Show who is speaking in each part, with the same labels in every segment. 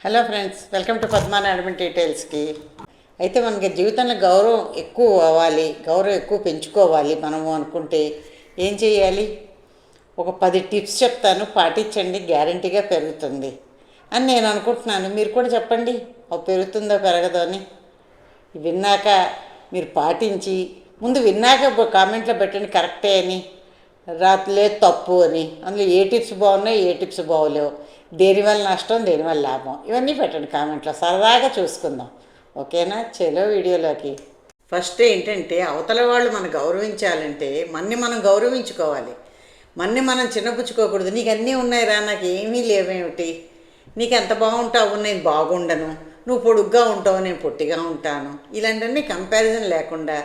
Speaker 1: Hello friends welcome to Padmana admin డీటెయిల్స్కి అయితే మనకి జీవితంలో గౌరవం ఎక్కువ అవ్వాలి గౌరవం ఎక్కువ పెంచుకోవాలి మనము అనుకుంటే ఏం చేయాలి? ఒక పది టిప్స్ చెప్తాను పాటించండి గ్యారంటీగా పెరుగుతుంది. అని నేను అనుకుంటున్నాను. మీరు కూడా చెప్పండి. అవి పెరుగుతుందో పెరగదో అని. విన్నాక మీరు పాటించి ముందు విన్నాక కామెంట్లో పెట్టండి కరెక్టే అని. రాత్రిలే తప్పు అని. అందులో ఏ టిప్స్ బాగున్నాయి ఏ టిప్స్ బాగోలేవు. దేనివల్ల నష్టం దేనివల్ల లాభం? ఇవన్నీ పెట్టండి కామెంట్లో. సరదాగా చూసుకుందాం. ఓకేనా? చలో వీడియోలోకి. ఫస్ట్ ఏంటంటే అవతల వాళ్ళు మనం గౌరవించాలంటే మన్ని మనం గౌరవించుకోవాలి. మన్ని మనం చిన్నపుచ్చుకోకూడదు. నీకు అన్నీ ఉన్నాయి రా నాకు ఏమీ లేవేమిటి? నీకు ఎంత బాగుంటావు? నేను బాగుండను. నువ్వు పొడుగ్గా ఉంటావు నేను పొట్టిగా ఉంటాను. ఇలాంటివన్నీ కంపారిజన్ లేకుండా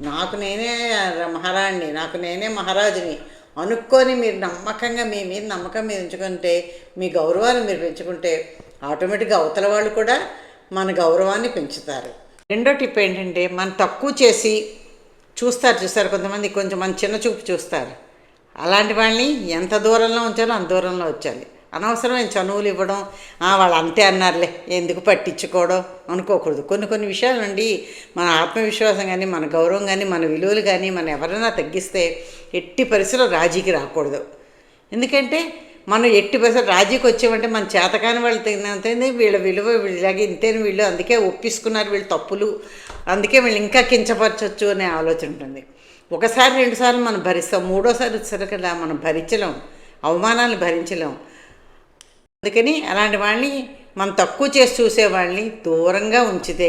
Speaker 1: నాకు నేనే మహారాణిని నాకు నేనే మహారాజుని అనుకొని మీరు నమ్మకంగా మీ మీద నమ్మకం మీద ఉంచుకుంటే మీ గౌరవాన్ని మీరు పెంచుకుంటే ఆటోమేటిక్గా అవతల వాళ్ళు కూడా మన గౌరవాన్ని పెంచుతారు. రెండో టిప్ ఏంటంటే మనం తక్కువ చేసి చూస్తారు చూస్తారు కొంతమంది కొంచెం మన చిన్న చూపు చూస్తారు. అలాంటి వాళ్ళని ఎంత దూరంలో ఉంచాలో అంత దూరంలో వచ్చాలి అనవసరమైన చనువులు ఇవ్వడం వాళ్ళు అంతే అన్నారులే ఎందుకు పట్టించుకోవడం? అనుకోకూడదు. కొన్ని కొన్ని విషయాలు నుండి మన ఆత్మవిశ్వాసం కానీ మన గౌరవం కానీ మన విలువలు కానీ మనం ఎవరైనా తగ్గిస్తే ఎట్టి పరిస్థితుల్లో రాజీకి రాకూడదు. ఎందుకంటే మనం ఎట్టి పరిస్థితులు రాజీకి వచ్చామంటే మన చేతకాని వాళ్ళు తినంతే వీళ్ళ విలువ వీళ్ళకి ఇంతేని వీళ్ళు అందుకే ఒప్పించుకున్నారు వీళ్ళు తప్పులు అందుకే వీళ్ళు ఇంకా కించపరచవచ్చు అనే ఆలోచన ఉంటుంది. ఒకసారి రెండుసార్లు మనం భరిస్తాం మూడోసారి వచ్చేసరికి మనం భరించలేం అవమానాలు భరించలేం. అందుకని అలాంటి వాళ్ళని మనం తక్కువ చేసి చూసేవాళ్ళని దూరంగా ఉంచితే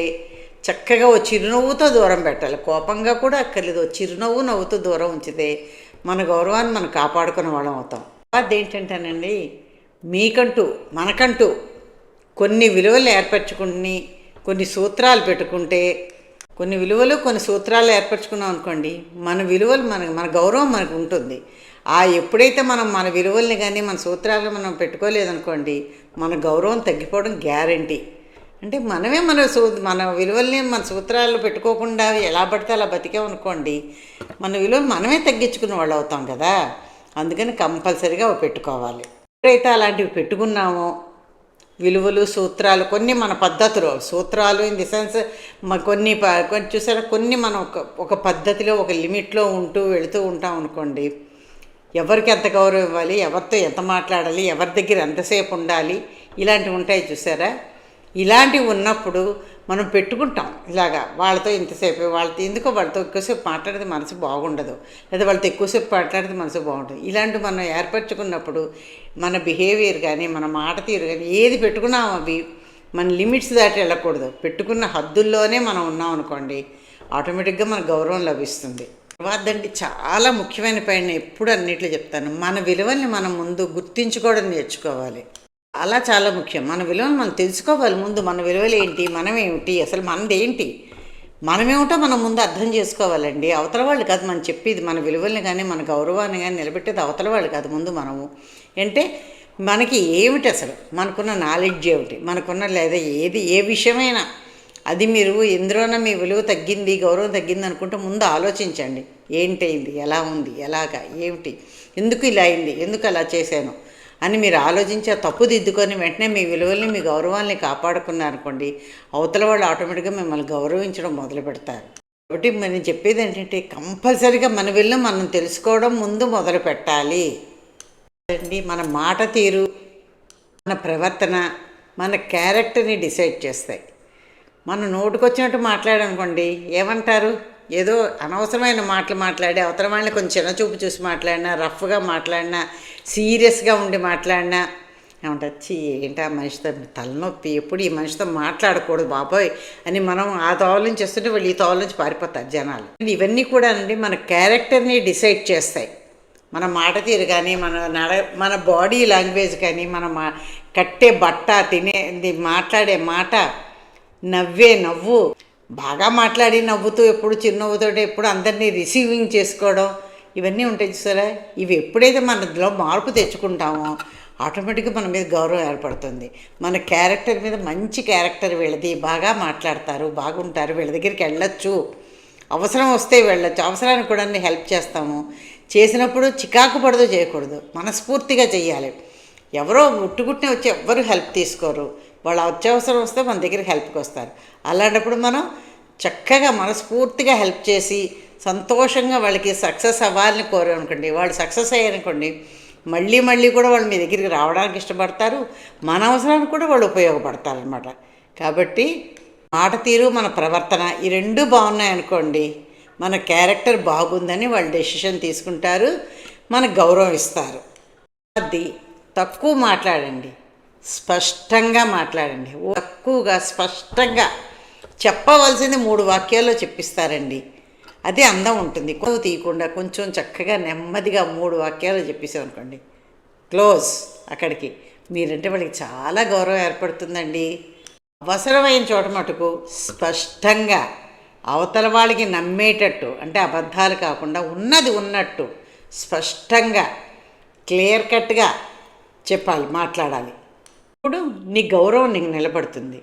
Speaker 1: చక్కగా ఓ చిరునవ్వుతో దూరం పెట్టాలి. కోపంగా కూడా అక్కర్లేదు. చిరునవ్వు నవ్వుతూ దూరం ఉంచితే మన గౌరవాన్ని మనం కాపాడుకునే వాళ్ళం అవుతాం. అది ఏంటంటేనండి మీకంటూ మనకంటూ కొన్ని విలువలు ఏర్పరచుకుని కొన్ని సూత్రాలు పెట్టుకుంటే కొన్ని విలువలు కొన్ని సూత్రాలు ఏర్పరచుకున్నాం అనుకోండి మన విలువలు మన మన గౌరవం మనకు ఉంటుంది. ఆ ఎప్పుడైతే మనం మన విలువల్ని కానీ మన సూత్రాలను మనం పెట్టుకోలేదనుకోండి మన గౌరవం తగ్గిపోవడం గ్యారంటీ. అంటే మనమే మన సూ మన విలువల్ని మన సూత్రాలు పెట్టుకోకుండా ఎలా పడితే అలా బతికామనుకోండి మన విలువలు మనమే తగ్గించుకున్న వాళ్ళు అవుతాం కదా. అందుకని కంపల్సరీగా అవి పెట్టుకోవాలి. ఎప్పుడైతే అలాంటివి పెట్టుకున్నామో విలువలు సూత్రాలు కొన్ని మన పద్ధతులు. సూత్రాలు ఇన్ ది సెన్స్ కొన్ని ప- కొన్ని చూసారా? కొన్ని మనం ఒక ఒక పద్ధతిలో ఒక లిమిట్లో ఉంటూ వెళుతూ ఉంటాం అనుకోండి. ఎవరికి ఎంత గౌరవం ఇవ్వాలి? ఎవరితో ఎంత మాట్లాడాలి? ఎవరి దగ్గర ఎంతసేపు ఉండాలి? ఇలాంటివి ఉంటాయి చూసారా? ఇలాంటివి ఉన్నప్పుడు మనం పెట్టుకుంటాం. ఇలాగా వాళ్ళతో ఇంతసేపు వాళ్ళతో ఎందుకో వాళ్ళతో ఎక్కువసేపు మాట్లాడితే మనసు బాగుండదు. లేదా వాళ్ళతో ఎక్కువసేపు మాట్లాడితే మనసు బాగుంటుంది ఇలాంటి మనం ఏర్పరచుకున్నప్పుడు మన బిహేవియర్ కానీ మన మాట తీరు కానీ ఏది పెట్టుకున్నాం అవి మన లిమిట్స్ దాటి వెళ్ళకూడదు. పెట్టుకున్న హద్దుల్లోనే మనం ఉన్నాం అనుకోండి ఆటోమేటిక్గా మన గౌరవం లభిస్తుంది. తర్వాతండి చాలా ముఖ్యమైన పైన ఎప్పుడు అన్నిట్లో చెప్తాను. మన విలువల్ని మనం ముందు గుర్తించుకోవడం నేర్చుకోవాలి. అలా చాలా ముఖ్యం. మన విలువలు మనం తెలుసుకోవాలి. ముందు మన విలువలు ఏంటి? మనం ఏమిటి? అసలు మనదేంటి మనమేమిటో మనం ముందు అర్థం చేసుకోవాలండి. అవతల వాళ్ళు కాదు. మనం చెప్పేది మన విలువల్ని కానీ మన గౌరవాన్ని కానీ నిలబెట్టేది అవతల వాళ్ళు కాదు. ముందు మనము. అంటే మనకి ఏమిటి అసలు? మనకున్న నాలెడ్జ్ ఏమిటి? మనకున్న లేదా ఏది ఏ విషయమైనా అది మీరు ఎందులోనో మీ విలువ తగ్గింది గౌరవం తగ్గింది అనుకుంటే ముందు ఆలోచించండి. ఏంటైంది? ఎలా ఉంది? ఎలాగా? ఏమిటి? ఎందుకు ఇలా అయింది? ఎందుకు అలా చేశాను? అని మీరు ఆలోచించి తప్పు దిద్దుకొని వెంటనే మీ విలువల్ని మీ గౌరవాల్ని కాపాడుకున్నారనుకోండి అవతల వాళ్ళు ఆటోమేటిక్గా మిమ్మల్ని గౌరవించడం మొదలు పెడతారు. కాబట్టి నేను చెప్పేది ఏంటంటే కంపల్సరీగా మన విలువ మనం తెలుసుకోవడం ముందు మొదలు పెట్టాలి. అండి మన మాట తీరు మన ప్రవర్తన మన క్యారెక్టర్ని డిసైడ్ చేస్తాయి. మనం నోటుకొచ్చినట్టు మాట్లాడనుకోండి ఏమంటారు? ఏదో అనవసరమైన మాటలు మాట్లాడి అవతల వాళ్ళని కొంచెం చిన్న చూపు చూసి మాట్లాడినా రఫ్గా మాట్లాడినా సీరియస్గా ఉండి మాట్లాడినా ఏమంటారు వచ్చి ఏంటి ఆ మనిషితో తలనొప్పి ఎప్పుడు ఈ మనిషితో మాట్లాడకూడదు బాబోయ్ అని మనం ఆ తోవల నుంచి వస్తుంటే వాళ్ళు ఈ తోవల నుంచి పారిపోతారు జనాలు. ఇవన్నీ కూడా అండి మన క్యారెక్టర్ని డిసైడ్ చేస్తాయి. మన మాట తీరు కానీ మన నడ మన బాడీ లాంగ్వేజ్ కానీ మన మా కట్టే బట్ట తినేది మాట్లాడే మాట నవ్వే నవ్వు బాగా మాట్లాడి నవ్వుతూ ఎప్పుడు చిరునవ్వుతో ఎప్పుడు అందరినీ రిసీవింగ్ చేసుకోవడం ఇవన్నీ ఉంటాయి చూసారా? ఇవి ఎప్పుడైతే మనలో మార్పు తెచ్చుకుంటామో ఆటోమేటిక్గా మన మీద గౌరవం ఏర్పడుతుంది. మన క్యారెక్టర్ మీద మంచి క్యారెక్టర్ వీళ్ళది. బాగా మాట్లాడతారు బాగుంటారు వీళ్ళ దగ్గరికి వెళ్ళొచ్చు. అవసరం వస్తే వెళ్ళొచ్చు. అవసరానికి కూడా హెల్ప్ చేస్తాము. చేసినప్పుడు చికాకు పడదు చేయకూడదు. మనస్ఫూర్తిగా చేయాలి ఎవరో ఉట్టుగుట్టిన వచ్చి ఎవ్వరు హెల్ప్ తీసుకోరు. వాళ్ళ అత్యవసరం వస్తే మన దగ్గరికి హెల్ప్కి వస్తారు. అలాంటప్పుడు మనం చక్కగా మనస్ఫూర్తిగా హెల్ప్ చేసి సంతోషంగా వాళ్ళకి సక్సెస్ అవ్వాలని కోరామనుకోండి వాళ్ళు సక్సెస్ అయ్యారనుకోండి మళ్ళీ మళ్ళీ కూడా వాళ్ళు మీ దగ్గరికి రావడానికి ఇష్టపడతారు. మన అవసరానికి కూడా వాళ్ళు ఉపయోగపడతారు అనమాట కాబట్టి మాట తీరు మన ప్రవర్తన ఈ రెండు బాగున్నాయి అనుకోండి మన క్యారెక్టర్ బాగుందని వాళ్ళు డెసిషన్ తీసుకుంటారు మనకు గౌరవం ఇస్తారు. అది తక్కువ మాట్లాడండి. స్పష్టంగా మాట్లాడండి. తక్కువగా స్పష్టంగా చెప్పవలసింది మూడు వాక్యాల్లో చెప్పిస్తారండి. అదే అందం ఉంటుంది. కొవ్వు తీయకుండా కొంచెం చక్కగా నెమ్మదిగా మూడు వాక్యాలు చెప్పేసాం అనుకోండి క్లోజ్ అక్కడికి. మీరంటే వాళ్ళకి చాలా గౌరవం ఏర్పడుతుందండి. అవసరమైన చోట మటుకు స్పష్టంగా అవతల వాళ్ళకి నమ్మేటట్టు అంటే అబద్ధాలు కాకుండా ఉన్నది ఉన్నట్టు స్పష్టంగా క్లియర్ కట్గా చెప్పాలి మాట్లాడాలి. ఇప్పుడు నీ గౌరవం నీకు నిలబడుతుంది.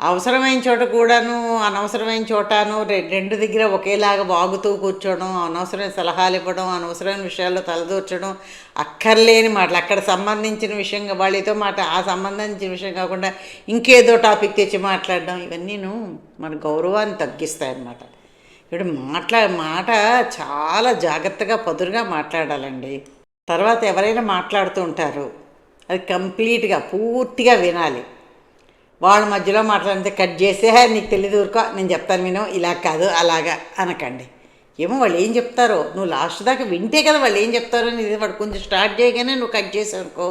Speaker 1: అవసరమైన చోట కూడాను అనవసరమైన చోటను రె- రెండు దగ్గర ఒకేలాగా వాగుతూ కూర్చోవడం అనవసరమైన సలహాలు ఇవ్వడం అనవసరమైన విషయాల్లో తలదూర్చడం అక్కర్లేని మాటలు. అక్కడ సంబంధించిన విషయంగా వాళ్ళతో మాట ఆ సంబంధించిన విషయం కాకుండా ఇంకేదో టాపిక్ తెచ్చి మాట్లాడడం ఇవన్నీను మన గౌరవాన్ని తగ్గిస్తాయి అన్నమాట ఇప్పుడు మాట్లా మాట చాలా జాగ్రత్తగా పదురుగా మాట్లాడాలండి. తర్వాత ఎవరైనా మాట్లాడుతూ ఉంటారు. అది కంప్లీట్గా పూర్తిగా వినాలి. వాళ్ళ మధ్యలో మాట్లాడితే కట్ చేసే నీకు తెలియదు ఊరుకో నేను చెప్తాను విను ఇలా కాదు అలాగా అనకండి. ఏమో వాళ్ళు ఏం చెప్తారో నువ్వు లాస్ట్ దాకా వింటే కదా వాళ్ళు ఏం చెప్తారో ఇది వాడు కొంచెం స్టార్ట్ చేయగానే నువ్వు కట్ చేసావు అనుకో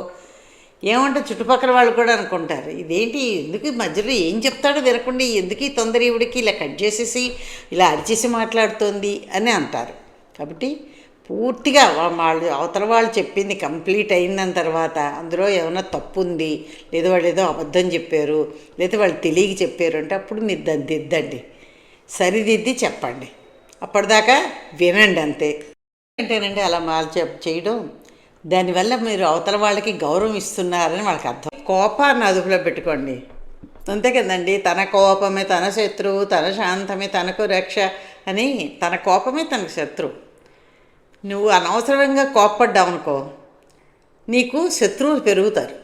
Speaker 1: ఏమంటే చుట్టుపక్కల వాళ్ళు కూడా అనుకుంటారు ఇదేంటి ఎందుకు మధ్యలో ఏం చెప్తాడో వినకుండా ఎందుకు ఈ తొందర ఈవిడికి ఇలా కట్ చేసేసి ఇలా అరిచేసి మాట్లాడుతోంది అని అంటారు. కాబట్టి పూర్తిగా వాళ్ళు అవతల వాళ్ళు చెప్పింది కంప్లీట్ అయిన తర్వాత అందులో ఏమైనా తప్పు ఉంది లేదా వాళ్ళు ఏదో అబద్ధం చెప్పారు లేదా వాళ్ళు తెలియక చెప్పారు అంటే అప్పుడు మీరు దాన్ని దిద్దండి. సరిదిద్ది చెప్పండి. అప్పటిదాకా వినండి అంతే. ఏంటేనండి అలా వాళ్ళు చెప్ చేయడం. దానివల్ల మీరు అవతల వాళ్ళకి గౌరవం ఇస్తున్నారని వాళ్ళకి అర్థం. కోపాన్ని అదుపులో పెట్టుకోండి. అంతే కదండి తన కోపమే తన శత్రువు తన శాంతమే తనకు రక్ష అని తన కోపమే తనకు శత్రువు. నువ్వు అనవసరంగా కోప్పడ్డావు అనుకో నీకు శత్రువులు పెరుగుతారు.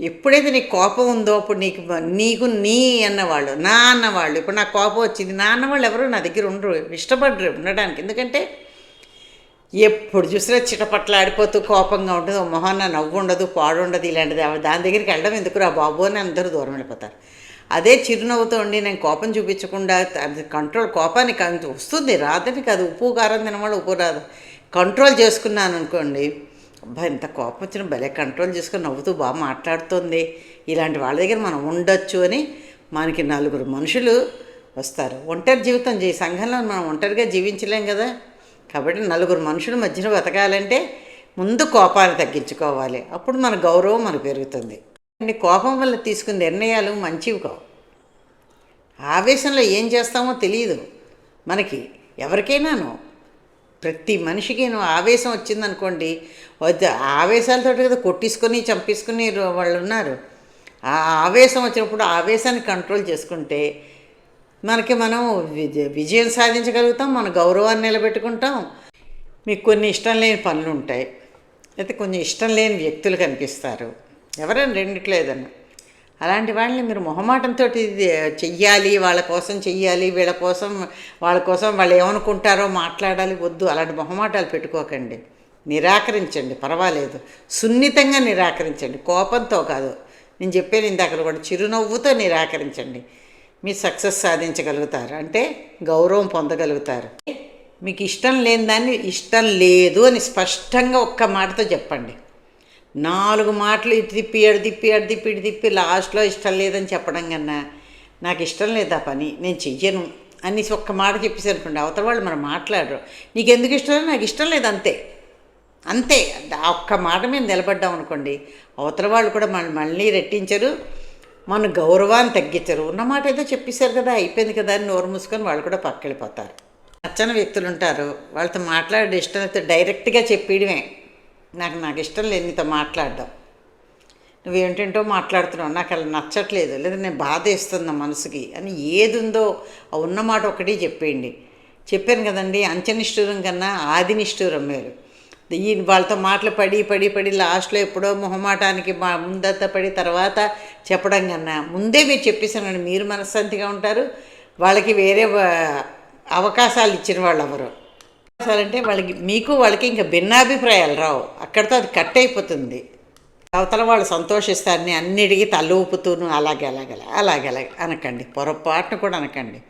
Speaker 1: ఎప్పుడైతే నీకు కోపం ఉందో అప్పుడు నీకు నీకు నీ అన్నవాళ్ళు నా అన్నవాళ్ళు ఇప్పుడు నాకు కోపం వచ్చింది నా అన్నవాళ్ళు ఎవరు నా దగ్గర ఉండరు ఇష్టపడరు ఉండడానికి. ఎందుకంటే ఎప్పుడు చూసినా చిటపట్ల ఆడిపోతూ కోపంగా ఉంటుంది మొహన్న నవ్వు ఉండదు పాడు ఉండదు ఇలాంటిది. దాని దగ్గరికి వెళ్ళడం ఎందుకు రా బాబు అని అందరూ దూరం వెళ్ళిపోతారు. అదే చిరునవ్వుతో ఉండి నేను కోపం చూపించకుండా అది కంట్రోల్ కోపానికి అంత వస్తుంది. రాదని కాదు ఉప్పు కారం తినవాళ్ళు ఉప్పు రాదు. కంట్రోల్ చేసుకున్నాను అనుకోండి అబ్బా ఇంత కోపం వచ్చిన భలే కంట్రోల్ చేసుకుని నవ్వుతూ బాగా మాట్లాడుతుంది. ఇలాంటి వాళ్ళ దగ్గర మనం ఉండొచ్చు అని మనకి నలుగురు మనుషులు వస్తారు. ఒంటరి జీవితం జీ సంఘంలో మనం ఒంటరిగా జీవించలేం కదా. కాబట్టి నలుగురు మనుషుల మధ్యన బతకాలంటే ముందు కోపాన్ని తగ్గించుకోవాలి. అప్పుడు మన గౌరవం మనకు పెరుగుతుంది. కొన్ని కోపం వల్ల తీసుకున్న నిర్ణయాలు మంచివి కావు. ఆవేశంలో ఏం చేస్తామో తెలియదు మనకి ఎవరికైనాను ప్రతి మనిషికి ఆవేశం వచ్చిందనుకోండి వద్దు ఆవేశాలతో కదా కొట్టించుకొని చంపేసుకుని వాళ్ళు ఉన్నారు. ఆ ఆవేశం వచ్చినప్పుడు ఆవేశాన్ని కంట్రోల్ చేసుకుంటే మనకి మనం విజయం సాధించగలుగుతాం మన గౌరవాన్ని నిలబెట్టుకుంటాం. మీకు కొన్ని ఇష్టం లేని పనులు ఉంటాయి. అయితే కొంచెం ఇష్టం లేని వ్యక్తులు కనిపిస్తారు. ఎవరైనా రెండిట్లేదన్న అలాంటి వాళ్ళని మీరు మొహమాటంతో ఇది చెయ్యాలి వాళ్ళ కోసం చెయ్యాలి వీళ్ళ కోసం వాళ్ళ కోసం వాళ్ళు ఏమనుకుంటారో మాట్లాడాలి వద్దు అలాంటి మొహమాటాలు పెట్టుకోకండి. నిరాకరించండి పర్వాలేదు. సున్నితంగా నిరాకరించండి కోపంతో కాదు. నేను చెప్పాను ఇందాక కూడా చిరునవ్వుతో నిరాకరించండి. మీరు సక్సెస్ సాధించగలుగుతారు. అంటే గౌరవం పొందగలుగుతారు. మీకు ఇష్టం లేని దాన్ని ఇష్టం లేదు అని స్పష్టంగా ఒక్క మాటతో చెప్పండి. నాలుగు మాటలు ఇటు తిప్పి ఎడు తిప్పి ఎడు తిప్పి ఇటు తిప్పి లాస్ట్లో ఇష్టం లేదని చెప్పడం కన్నా నాకు ఇష్టం లేదు ఆ పని నేను చెయ్యను అనేసి ఒక్క మాట చెప్పేసి అనుకోండి అవతల వాళ్ళు మనం మాట్లాడరు. నీకు ఎందుకు ఇష్టం నాకు ఇష్టం లేదు అంతే. అంతే. ఆ ఒక్క మాట మీద నిలబడ్డాం అనుకోండి అవతల వాళ్ళు కూడా మన మళ్ళీ రెట్టించరు మన గౌరవాన్ని తగ్గించరు. ఉన్న మాట ఏదో చెప్పేశారు కదా అయిపోయింది కదా అని నోరు మూసుకొని వాళ్ళు కూడా పక్కెళ్ళిపోతారు నచ్చని వ్యక్తులు ఉంటారు వాళ్ళతో మాట్లాడే ఇష్టం అయితే డైరెక్ట్గా చెప్పేయడమే. నాకు నాకు ఇష్టం లేదు నీతో మాట్లాడడం. నువ్వేంటంటో మాట్లాడుతున్నావు నాకు అలా నచ్చట్లేదు. లేదా నేను బాధ వేస్తుంది నా మనసుకి? అని ఏది ఉందో ఆ ఉన్న మాట ఒకటి చెప్పేయండి. చెప్పాను కదండి అంచనిష్ఠూరం కన్నా ఆది నిష్ఠూరం మేలు ఈ వాళ్ళతో మాటలు పడి పడి పడి లాస్ట్లో ఎప్పుడో మొహమాటానికి మా ముందంతా పడి తర్వాత చెప్పడం కన్నా ముందే మీరు చెప్పేసానండి మీరు మనశ్శాంతిగా ఉంటారు. వాళ్ళకి వేరే అవకాశాలు ఇచ్చిన వాళ్ళు ఎవరు అంటే వాళ్ళకి మీకు వాళ్ళకి ఇంకా భిన్నాభిప్రాయాలు రావు. అక్కడితో అది కట్ అయిపోతుంది. అవతల వాళ్ళు సంతోషిస్తారని అన్నిటికీ తల ఊపుతూను అలాగే అలాగే అలాగే అలాగే అనకండి. పొరపాటును కూడా అనకండి.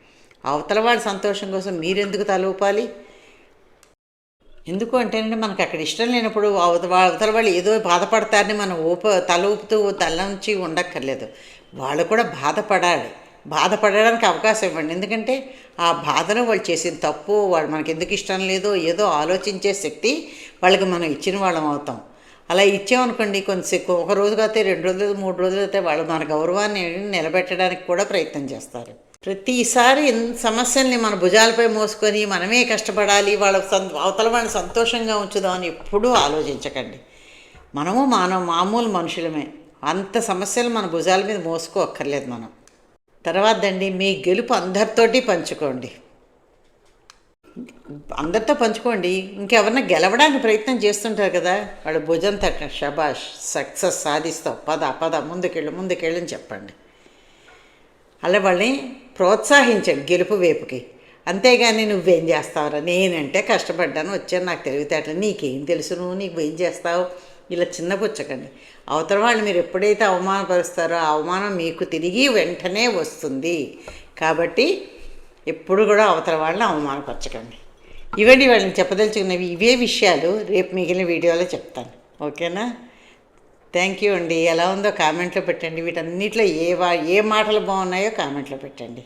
Speaker 1: అవతల వాళ్ళ సంతోషం కోసం మీరెందుకు తల ఊపాలి? ఎందుకు అంటేనండి మనకు అక్కడ ఇష్టం లేనప్పుడు అవతల వాళ్ళు ఏదో బాధపడతారని మనం ఊప తల ఊపుతూ తల ఉంచి ఉండక్కర్లేదు. వాళ్ళు కూడా బాధపడాలి. బాధపడడానికి అవకాశం ఇవ్వండి. ఎందుకంటే ఆ బాధను వాళ్ళు చేసిన తప్పు వాళ్ళు మనకి ఎందుకు ఇష్టం లేదో ఏదో ఆలోచించే శక్తి వాళ్ళకి మనం ఇచ్చిన వాళ్ళం అవుతాం. అలా ఇచ్చామనుకోండి కొంచెంసేపు ఒక రోజు కాతే రెండు రోజులు మూడు రోజులు అయితే వాళ్ళు మన గౌరవాన్ని నిలబెట్టడానికి కూడా ప్రయత్నం చేస్తారు. ప్రతిసారి సమస్యల్ని మన భుజాలపై మోసుకొని మనమే కష్టపడాలి వాళ్ళ అవతల వాళ్ళని సంతోషంగా ఉంచుదామని ఎప్పుడూ ఆలోచించకండి. మనము మానవ మామూలు మనుషులమే. అంత సమస్యలు మన భుజాల మీద మోసుకోక్కర్లేదు మనం. తర్వాత అండి మీ గెలుపు అందరితోటి పంచుకోండి. అందరితో పంచుకోండి. ఇంకెవరన్నా గెలవడానికి ప్రయత్నం చేస్తుంటారు కదా. వాళ్ళు భుజం తట్ట షబాష్ సక్సెస్ సాధిస్తావు. పద పద ముందుకెళ్ళు ముందుకెళ్ళు అని చెప్పండి. అలా వాళ్ళని ప్రోత్సహించండి గెలుపు వైపుకి. అంతేగాని నువ్వేం చేస్తావురా? నేనంటే కష్టపడ్డాను వచ్చాను నాకు తెలివితేటలు నీకేం తెలుసు నువ్వు నీకు ఏం చేస్తావు? ఇలా చిన్నపుచ్చకండి అవతల వాళ్ళు మీరు ఎప్పుడైతే అవమానపరుస్తారో ఆ అవమానం మీకు తిరిగి వెంటనే వస్తుంది. కాబట్టి ఎప్పుడు కూడా అవతల వాళ్ళని అవమానపరచకండి. ఇవన్నీ వాళ్ళని చెప్పదలుచుకున్నవి ఇవే విషయాలు. రేపు మిగిలిన వీడియోలో చెప్తాను. ఓకేనా? థ్యాంక్ యూ అండి. ఎలా ఉందో కామెంట్లో పెట్టండి. వీటన్నిటిలో ఏ వా ఏ మాటలు బాగున్నాయో కామెంట్లో పెట్టండి.